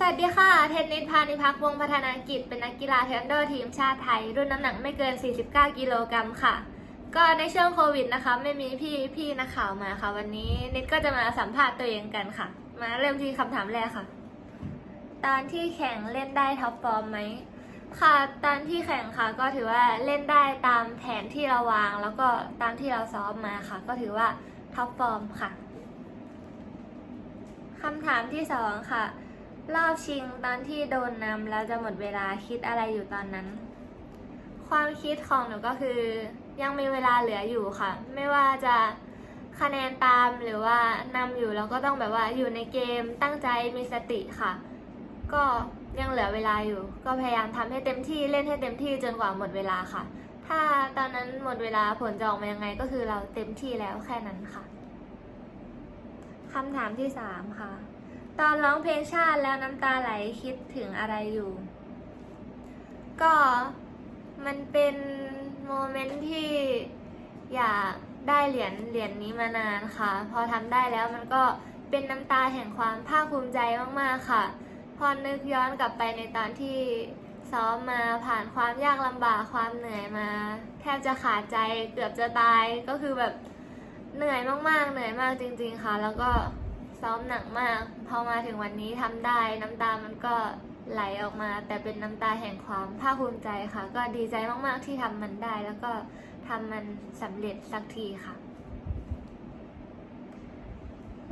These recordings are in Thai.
สวัสดีค่ะ เทนนิสพานิพักวงศ์พัฒนากิจ เป็นนักกีฬาเทควันโดทีมชาติไทย รุ่นน้ำหนักไม่เกิน 49 กิโลกรัมค่ะ ก็ในช่วงโควิดนะคะ ไม่มีพี่พี่นักข่าวมาค่ะ วันนี้นิดก็จะมาสัมภาษณ์ตัวเองกันค่ะ มาเริ่มที่คำถามแรกค่ะ ตอนที่แข่งเล่นได้ท็อปฟอร์มไหมค่ะ ตอนที่แข่งค่ะก็ถือว่าเล่นได้ตามแผนที่เราวาง แล้วก็ตามที่เราซ้อมมาค่ะ ก็ถือว่าท็อปฟอร์มค่ะคำถามที่สองค่ะ รอบชิงตอนที่โดนนำแล้วจะหมดเวลาคิดอะไรอยู่ตอนนั้น ความคิดของหนูก็คือ ยังมีเวลาเหลืออยู่ค่ะ ไม่ว่าจะคะแนนตามหรือว่านำอยู่เราก็ต้องแบบว่าอยู่ในเกมตั้งใจมีสติค่ะ ก็ยังเหลือเวลาอยู่ ก็พยายามทำให้เต็มที่เล่นให้เต็มที่จนกว่าหมดเวลาค่ะ ถ้าตอนนั้นหมดเวลาผลจะออกมายังไงก็คือเราเต็มที่แล้วแค่นั้นค่ะคำถามที่สามค่ะ ตอนร้องเพลงชาติแล้วน้ำตาไหลคิดถึงอะไรอยู่ ก็มันเป็นโมเมนต์ที่อยากได้เหรียญเหรียญนี้มานานค่ะ พอทำได้แล้วมันก็เป็นน้ำตาแห่งความภาคภูมิใจมากๆค่ะ พอนึกย้อนกลับไปในตอนที่ซ้อมมาผ่านความยากลำบากความเหนื่อยมา แทบจะขาดใจเกือบจะตายก็คือแบบเหนื่อยมากๆ เหนื่อยมากจริง ๆค่ะ แล้วก็ ซ้อมหนักมาก พอมาถึงวันนี้ทำได้น้ำตามันก็ไหลออกมา แต่เป็นน้ำตาแห่งความภาคภูมิใจค่ะ ก็ดีใจมากๆที่ทำมันได้ แล้วก็ทำมันสำเร็จสักทีค่ะ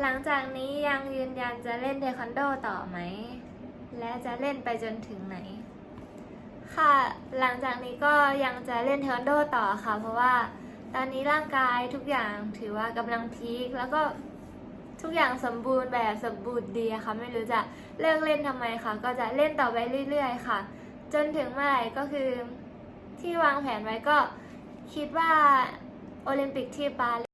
หลังจากนี้ยังยืนยันจะเล่นเทควันโดต่อไหม และจะเล่นไปจนถึงไหน ค่ะ หลังจากนี้ก็ยังจะเล่นเทควันโดต่อค่ะ เพราะว่าตอนนี้ร่างกายทุกอย่างถือว่ากำลังพีคแล้วก็ ทุกอย่างสมบูรณ์แบบสมบูรณ์ดีอะค่ะ ไม่รู้จะเลิกเล่นทำไมค่ะ ก็จะเล่นต่อไปเรื่อย ๆ ค่ะ จนถึงเมื่อไหร่ก็คือที่วางแผนไว้ก็คิดว่าโอลิมปิกที่ปารี